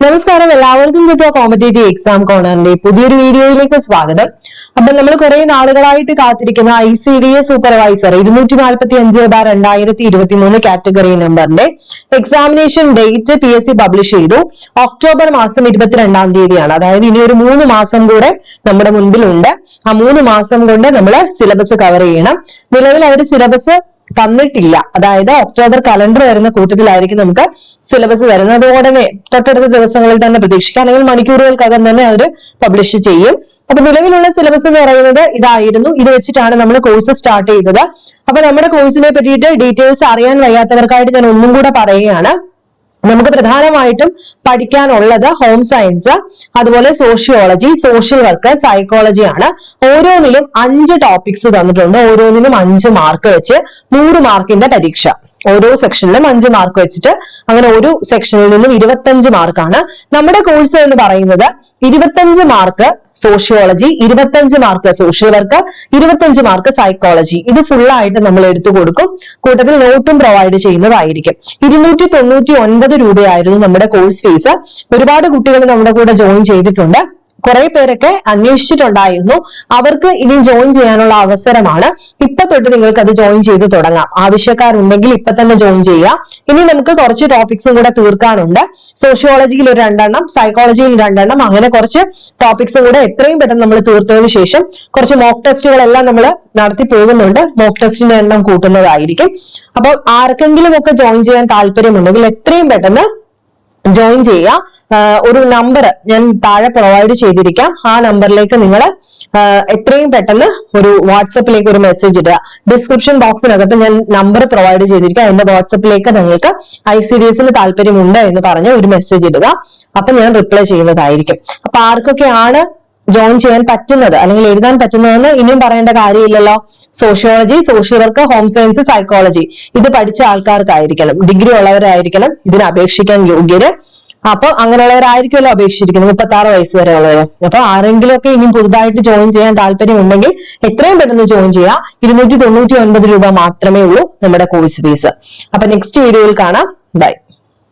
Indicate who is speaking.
Speaker 1: നമസ്കാരം. എല്ലാവർക്കും കിട്ടുക കോമ്പറ്റേറ്റീവ് എക്സാം കോണറിന്റെ പുതിയൊരു വീഡിയോയിലേക്ക് സ്വാഗതം. അപ്പൊ നമ്മൾ കുറെ നാളുകളായിട്ട് കാത്തിരിക്കുന്ന I C D A supervisor ഇരുന്നൂറ്റി നാൽപ്പത്തി അഞ്ച് ബാർ രണ്ടായിരത്തി ഇരുപത്തി മൂന്ന് കാറ്റഗറി നമ്പറിന്റെ examination date P S C publish ചെയ്തു. ഒക്ടോബർ മാസം ഇരുപത്തിരണ്ടാം തീയതിയാണ്. അതായത് ഇനി ഒരു മൂന്ന് മാസം കൂടെ നമ്മുടെ മുൻപിലുണ്ട്. ആ മൂന്ന് മാസം കൊണ്ട് നമ്മൾ സിലബസ് കവർ ചെയ്യണം. നിലവിൽ അവർ സിലബസ് തന്നിട്ടില്ല. അതായത് ഒക്ടോബർ കലണ്ടർ വരുന്ന കൂട്ടത്തിലായിരിക്കും നമുക്ക് സിലബസ് വരുന്നത്. ഉടനെ തൊട്ടടുത്ത ദിവസങ്ങളിൽ തന്നെ പ്രതീക്ഷിക്കാം. അല്ലെങ്കിൽ മണിക്കൂറുകൾക്കകം തന്നെ അവർ പബ്ലിഷ് ചെയ്യും. അപ്പൊ നിലവിലുള്ള സിലബസ് എന്ന് പറയുന്നത് ഇതായിരുന്നു. ഇത് വെച്ചിട്ടാണ് നമ്മൾ കോഴ്സ് സ്റ്റാർട്ട് ചെയ്തത്. അപ്പൊ നമ്മുടെ കോഴ്സിനെ പറ്റിയിട്ട് ഡീറ്റെയിൽസ് അറിയാൻ വയ്യാത്തവർക്കായിട്ട് ഞാൻ ഒന്നും കൂടെ പറയുകയാണ്. നമുക്ക് പ്രധാനമായിട്ടും പഠിക്കാനുള്ളത് ഹോം സയൻസ് അതുപോലെ സോഷ്യോളജി സോഷ്യൽ വർക്ക് സൈക്കോളജി ആണ്. ഓരോന്നിലും അഞ്ച് ടോപ്പിക്സ് തന്നിട്ടുണ്ട്. ഓരോന്നിനും അഞ്ച് മാർക്ക് വെച്ച് നൂറ് മാർക്കിന്റെ പരീക്ഷ. ഓരോ സെക്ഷനിലും അഞ്ച് മാർക്ക് വെച്ചിട്ട് അങ്ങനെ ഒരു സെക്ഷനിൽ നിന്നും ഇരുപത്തഞ്ച് മാർക്കാണ് നമ്മുടെ കോഴ്സ് എന്ന് പറയുന്നത് ഇരുപത്തഞ്ച് മാർക്ക് സോഷ്യോളജി ഇരുപത്തഞ്ച് മാർക്ക് സോഷ്യൽ വർക്ക് ഇരുപത്തഞ്ച് മാർക്ക് സൈക്കോളജി ഇത് ഫുൾ ആയിട്ട് നമ്മൾ എടുത്തു കൊടുക്കും. കൂട്ടത്തിൽ നോട്ടും പ്രൊവൈഡ് ചെയ്യുന്നതായിരിക്കും. ഇരുന്നൂറ്റി തൊണ്ണൂറ്റി ഒൻപത് രൂപയായിരുന്നു നമ്മുടെ കോഴ്സ് ഫീസ് ഒരുപാട് കുട്ടികൾ നമ്മുടെ കൂടെ ജോയിൻ ചെയ്തിട്ടുണ്ട്. കുറെ പേരൊക്കെ അന്വേഷിച്ചിട്ടുണ്ടായിരുന്നു. അവർക്ക് ഇനി ജോയിൻ ചെയ്യാനുള്ള അവസരമാണ്. ഇപ്പൊ തൊട്ട് നിങ്ങൾക്ക് അത് ജോയിൻ ചെയ്ത് തുടങ്ങാം. ആവശ്യക്കാരുണ്ടെങ്കിൽ ഇപ്പൊ തന്നെ ജോയിൻ ചെയ്യാം. ഇനി നമുക്ക് കുറച്ച് ടോപ്പിക്സും കൂടെ തീർക്കാനുണ്ട്. സോഷ്യോളജിയിൽ ഒരു രണ്ടെണ്ണം സൈക്കോളജിയിൽ രണ്ടെണ്ണം അങ്ങനെ കുറച്ച് ടോപ്പിക്സും കൂടെ എത്രയും പെട്ടെന്ന് നമ്മൾ തീർത്തതിന് ശേഷം കുറച്ച് മോക്ക് ടെസ്റ്റുകളെല്ലാം നമ്മൾ നടത്തി പോകുന്നുണ്ട്. മോക്ക് ടെസ്റ്റിന്റെ എണ്ണം കൂട്ടുന്നതായിരിക്കും. അപ്പോൾ ആർക്കെങ്കിലും ഒക്കെ ജോയിൻ ചെയ്യാൻ താല്പര്യമുണ്ടെങ്കിൽ എത്രയും പെട്ടെന്ന് ജോയിൻ ചെയ്യുക. ഒരു നമ്പർ ഞാൻ താഴെ പ്രൊവൈഡ് ചെയ്തിരിക്കാം. ആ നമ്പറിലേക്ക് നിങ്ങൾ എത്രയും പെട്ടെന്ന് ഒരു വാട്സപ്പിലേക്ക് ഒരു മെസ്സേജ് ഇടുക. ഡിസ്ക്രിപ്ഷൻ ബോക്സിനകത്ത് ഞാൻ നമ്പർ പ്രൊവൈഡ് ചെയ്തിരിക്കാം. എന്റെ വാട്സപ്പിലേക്ക് നിങ്ങൾക്ക് ഐ സി ഡി എസിന് താല്പര്യമുണ്ട് എന്ന് പറഞ്ഞ് ഒരു മെസ്സേജ് ഇടുക. അപ്പൊ ഞാൻ റിപ്ലൈ ചെയ്യുന്നതായിരിക്കും. അപ്പൊ ആർക്കൊക്കെയാണ് ജോയിൻ ചെയ്യാൻ പറ്റുന്നത് അല്ലെങ്കിൽ എഴുതാൻ പറ്റുന്നതെന്ന് ഇനിയും പറയേണ്ട കാര്യമില്ലല്ലോ. Sociology social work home science psychology ഇത് പഠിച്ച ആൾക്കാർക്കായിരിക്കണം ഡിഗ്രി ഉള്ളവരായിരിക്കണം ഇതിന് അപേക്ഷിക്കാൻ യോഗ്യര്. അപ്പൊ അങ്ങനെയുള്ളവരായിരിക്കുമല്ലോ അപേക്ഷിച്ചിരിക്കുന്നത് മുപ്പത്തി ആറ് വയസ്സ് വരെ ഉള്ളവര് അപ്പൊ ആരെങ്കിലും ഒക്കെ ഇനി പുതുതായിട്ട് ജോയിൻ ചെയ്യാൻ താല്പര്യം ഉണ്ടെങ്കിൽ എത്രയും പെട്ടെന്ന് ജോയിൻ ചെയ്യാം ഇരുന്നൂറ്റി തൊണ്ണൂറ്റി ഒൻപത് രൂപ മാത്രമേ ഉള്ളൂ നമ്മുടെ കോഴ്സ് ഫീസ് അപ്പൊ നെക്സ്റ്റ് വീഡിയോയിൽ കാണാം. ബൈ